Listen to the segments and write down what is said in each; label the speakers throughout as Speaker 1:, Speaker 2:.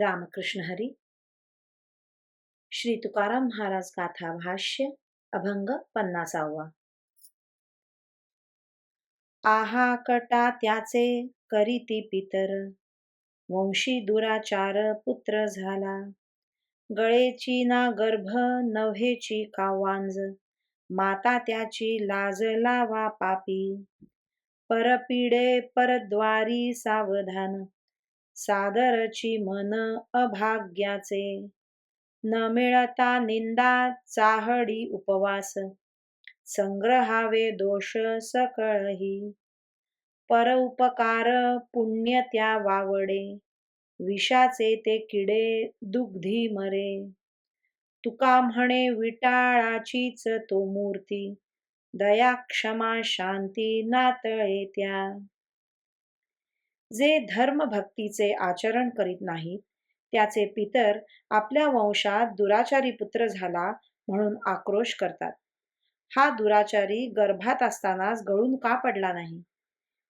Speaker 1: रामकृष्ण हरी। श्री तुकाराम महाराज गाथा भाष्य अभंग पन्नासावा। आहा कटा त्याचे करीती पितर वंशी दुराचार पुत्र झाला। गळेची ना गर्भ नव्हेची कावांज माता त्याची लाज लावा पापी। परपिडे परद्वारी सावधान सादरची मन अभाग्याचे. न मिळता निंदा चाहडी उपवास. संग्रहावे दोष सकळही. पर उपकार पुण्य त्या वावडे. विषाचे ते किडे दुग्धी मरे. तुका म्हणे विटाळाचीच तो मूर्ती. दया क्षमा शांती नातळे त्या. जे धर्म भक्तीचे आचरण करीत नाहीत त्याचे पितर आपल्या वंशात दुराचारी पुत्र झाला म्हणून आक्रोश करतात. हा दुराचारी गर्भात असतानाच गळून का पडला नाही?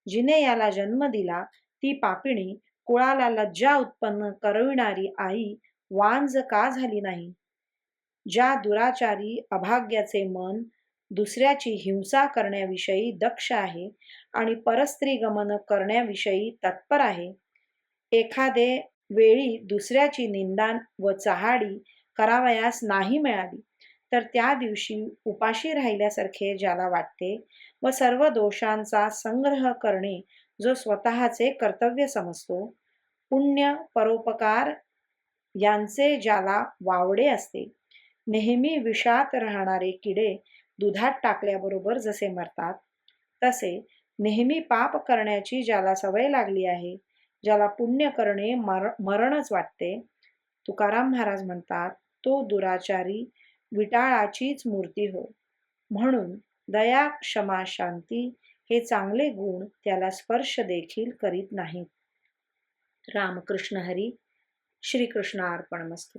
Speaker 1: जिने याला जन्म दिला ती पापिणी कुळाला लज्जा उत्पन्न करविणारी आई वांज का झाली नाही? ज्या दुराचारी अभाग्याचे मन दुसऱ्याची हिंसा करण्याविषयी दक्ष आहे आणि परस्त्री गमन करण्याविषयी तत्पर आहे. एखादे वेळी दुसऱ्याची निंदा व चहाडी करावयास नाही मिळाली तर त्या दिवशी उपाशी राहिल्यासारखे ज्याला वाटते व सर्व दोषांचा संग्रह करणे जो स्वतःचे कर्तव्य समजतो पुण्य परोपकार यांचे ज्याला वावडे असते नेहमी विषात राहणारे किडे दुधात टाकल्याबरोबर जसे मरतात तसे नेहमी पाप करण्याची ज्याला सवय लागली आहे ज्याला पुण्य करणे मर मरणच वाटते तुकाराम महाराज म्हणतात तो दुराचारी विटाळाचीच मूर्ती हो. म्हणून दया क्षमा शांती हे चांगले गुण त्याला स्पर्श देखील करीत नाहीत. रामकृष्ण हरी श्रीकृष्ण अर्पण मस्तू